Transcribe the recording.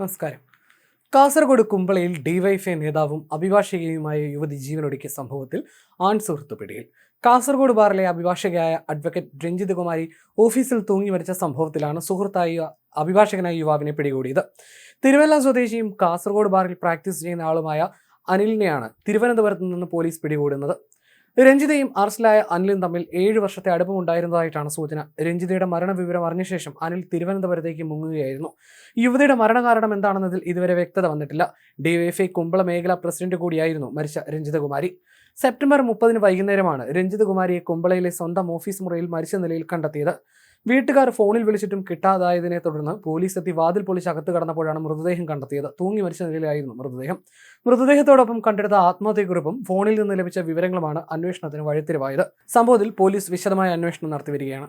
നമസ്കാരം. കാസർഗോഡ് കുമ്പളയിൽ ഡിവൈഫൈ നേതാവും അഭിഭാഷകയുമായ യുവതി ജീവനൊടുക്കിയ സംഭവത്തിൽ ആൺ സുഹൃത്ത് പിടിയിൽ കാസർഗോഡ് ബാറിലെ അഭിഭാഷകയായ അഡ്വക്കേറ്റ് രഞ്ജിത് കുമാരി ഓഫീസിൽ തൂങ്ങി മരിച്ച സംഭവത്തിലാണ് സുഹൃത്തായ അഭിഭാഷകനായ യുവാവിനെ പിടികൂടിയത്. തിരുവല്ല സ്വദേശിയും കാസർഗോഡ് ബാറിൽ പ്രാക്ടീസ് ചെയ്യുന്ന ആളുമായ അനിലിനെയാണ് തിരുവനന്തപുരത്ത് നിന്ന് പോലീസ് പിടികൂടുന്നത്. രഞ്ജിതയും അറസ്റ്റിലായ അനിലും തമ്മിൽ ഏഴ് വർഷത്തെ അടുപ്പമുണ്ടായിരുന്നതായിട്ടാണ് സൂചന. രഞ്ജിതയുടെ മരണ വിവരം അറിഞ്ഞ ശേഷം അനിൽ തിരുവനന്തപുരത്തേക്ക് മുങ്ങുകയായിരുന്നു. യുവതിയുടെ മരണകാരണം എന്താണെന്നതിൽ ഇതുവരെ വ്യക്തത വന്നിട്ടില്ല. ഡിവൈഎഫ്ഐ കുമ്പള മേഖലാ പ്രസിഡന്റ് കൂടിയായിരുന്നു മരിച്ച രഞ്ജിതകുമാരി. സെപ്റ്റംബർ മുപ്പതിന് വൈകുന്നേരമാണ് രഞ്ജിതകുമാരിയെ കുമ്പളയിലെ സ്വന്തം ഓഫീസ് മുറിയിൽ മരിച്ച നിലയിൽ കണ്ടെത്തിയത്. വീട്ടുകാർ ഫോണിൽ വിളിച്ചിട്ടും കിട്ടാതായതിനെ തുടർന്ന് പോലീസ് എത്തി വാതിൽ പൊളിച്ച് അകത്ത് കടന്നപ്പോഴാണ് മൃതദേഹം കണ്ടെത്തിയത്. തൂങ്ങി മരിച്ച നിലയിലായിരുന്നു മൃതദേഹം. മൃതദേഹത്തോടൊപ്പം കണ്ടെടുത്ത ആത്മഹത്യക്കുറിപ്പും ഫോണിൽ നിന്ന് ലഭിച്ച വിവരങ്ങളുമാണ് അന്വേഷണത്തിന് വഴിത്തിരിവായത്. സംഭവത്തിൽ പോലീസ് വിശദമായ അന്വേഷണം നടത്തി വരികയാണ്.